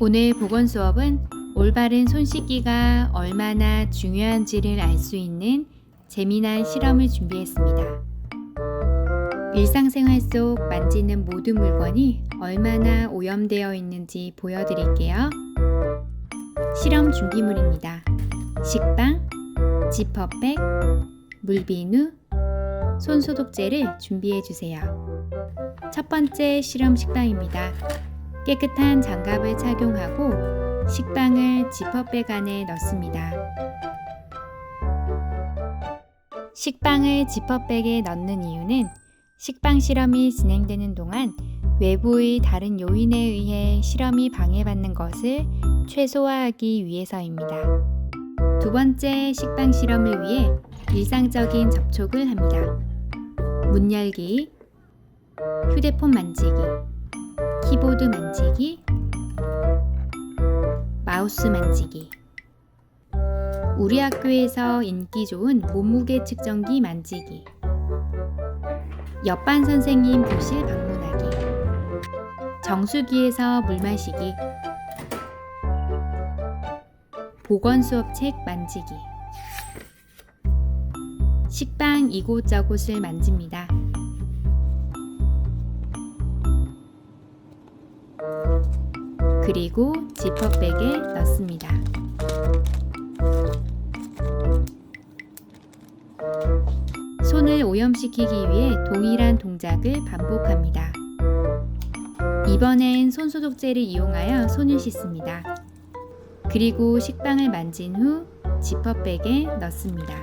오늘 보건 수업은 올바른 손 씻기가 얼마나 중요한지를 알 수 있는 재미난 실험을 준비했습니다. 일상생활 속 만지는 모든 물건이 얼마나 오염되어 있는지 보여드릴게요. 실험 준비물입니다. 식빵, 지퍼백, 물비누, 손소독제를 준비해 주세요. 첫 번째 실험 식빵입니다. 깨끗한 장갑을 착용하고 식빵을 지퍼백 안에 넣습니다. 식빵을 지퍼백에 넣는 이유는 식빵 실험이 진행되는 동안 외부의 다른 요인에 의해 실험이 방해받는 것을 최소화하기 위해서입니다. 두 번째 식빵 실험을 위해 일상적인 접촉을 합니다. 문 열기, 휴대폰 만지기, 키보드 만지기, 마우스 만지기. 우리 학교에서 인기 좋은 몸무게 측정기 만지기. 옆반 선생님 교실 방문하기. 정수기에서 물 마시기. 보건 수업 책 만지기. 식빵 이곳저곳을 만집니다. 그리고 지퍼백에 넣습니다. 손을 오염시키기 위해 동일한 동작을 반복합니다. 이번엔 손소독제를 이용하여 손을 씻습니다. 그리고 식빵을 만진 후 지퍼백에 넣습니다.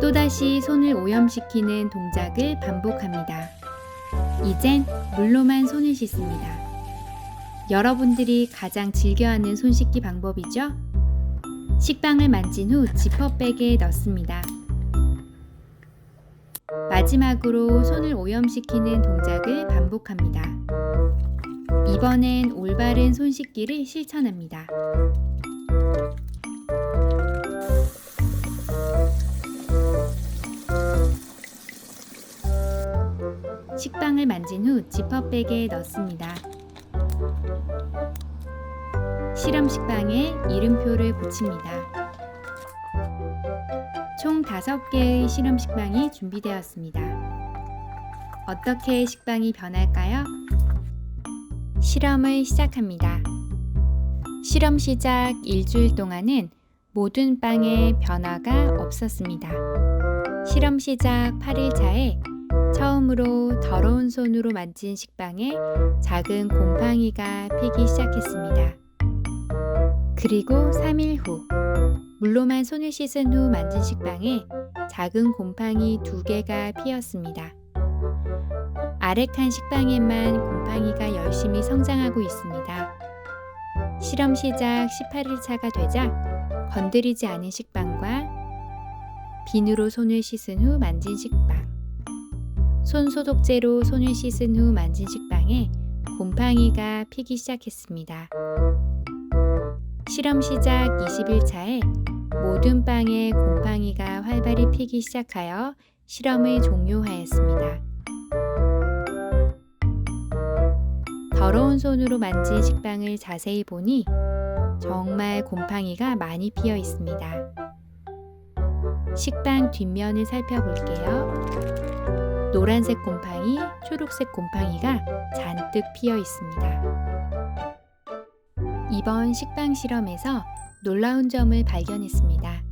또다시 손을 오염시키는 동작을 반복합니다. 이젠 물로만 손을 씻습니다. 여러분들이 가장 즐겨하는 손 씻기 방법이죠? 식빵을 만진 후 지퍼백에 넣습니다. 마지막으로 손을 오염시키는 동작을 반복합니다. 이번엔 올바른 손 씻기를 실천합니다. 식빵을 만진 후 지퍼백에 넣습니다. 실험 식빵에 이름표를 붙입니다. 총 5개의 실험 식빵이 준비되었습니다. 어떻게 식빵이 변할까요? 실험을 시작합니다. 실험 시작 일주일 동안은 모든 빵에 변화가 없었습니다. 실험 시작 8일 차에 처음으로 더러운 손으로 만진 식빵에 작은 곰팡이가 피기 시작했습니다. 그리고 3일 후, 물로만 손을 씻은 후 만진 식빵에 작은 곰팡이 두 개가 피었습니다. 칸 식빵에만 곰팡이가 열심히 성장하고 있습니다. 실험 시작 18일 차가 되자 건드리지 않은 식빵과 비누로 손을 씻은 후 만진 식빵, 손 소독제로 손을 씻은 후 만진 식빵에 곰팡이가 피기 시작했습니다. 실험 시작 20일차에 모든 빵에 곰팡이가 활발히 피기 시작하여 실험을 종료하였습니다. 더러운 손으로 만진 식빵을 자세히 보니 정말 곰팡이가 많이 피어 있습니다. 식빵 뒷면을 살펴볼게요. 노란색 곰팡이, 초록색 곰팡이가 잔뜩 피어 있습니다. 이번 식빵 실험에서 놀라운 점을 발견했습니다.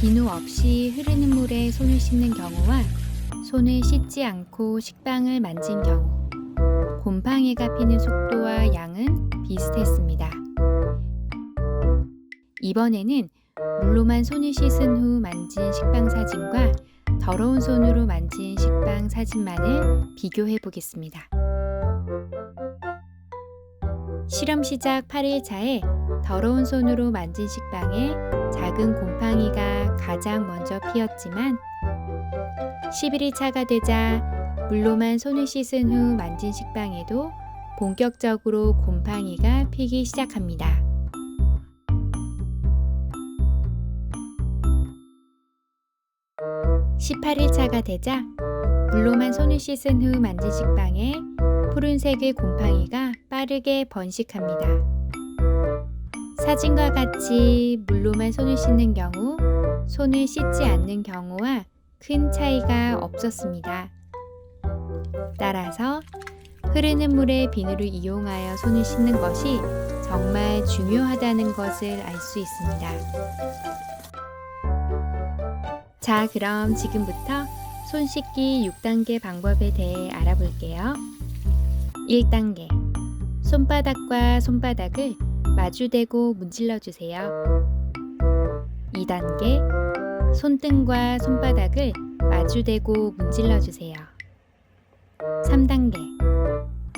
비누 없이 흐르는 물에 손을 씻는 경우와 손을 씻지 않고 식빵을 만진 경우, 곰팡이가 피는 속도와 양은 비슷했습니다. 이번에는 물로만 손을 씻은 후 만진 식빵 사진과 더러운 손으로 만진 식빵 사진만을 비교해 보겠습니다. 실험 시작 8일 차에 더러운 손으로 만진 식빵에 작은 곰팡이가 가장 먼저 피었지만 11일 차가 되자 물로만 손을 씻은 후 만진 식빵에도 본격적으로 곰팡이가 피기 시작합니다. 18일 차가 되자 물로만 손을 씻은 후 만진 식빵에 푸른색의 곰팡이가 빠르게 번식합니다. 사진과 같이 물로만 손을 씻는 경우, 손을 씻지 않는 경우와 큰 차이가 없었습니다. 따라서 흐르는 물에 비누를 이용하여 손을 씻는 것이 정말 중요하다는 것을 알 수 있습니다. 자, 그럼 지금부터 손 씻기 6단계 방법에 대해 알아볼게요. 1단계. 손바닥과 손바닥을 마주대고 문질러 주세요. 2단계. 손등과 손바닥을 마주대고 문질러 주세요. 3단계.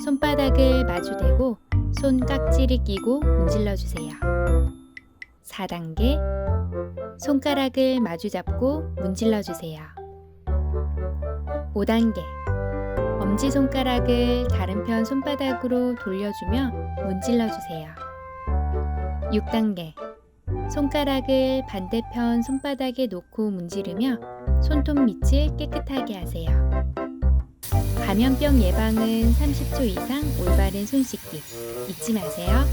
손바닥을 마주대고 손 깍지를 끼고 문질러 주세요. 4단계. 손가락을 마주 잡고 문질러 주세요. 5단계. 엄지손가락을 다른 편 손바닥으로 돌려주며 문질러 주세요. 6단계. 손가락을 반대편 손바닥에 놓고 문지르며 손톱 밑을 깨끗하게 하세요. 감염병 예방은 30초 이상 올바른 손 씻기 잊지 마세요.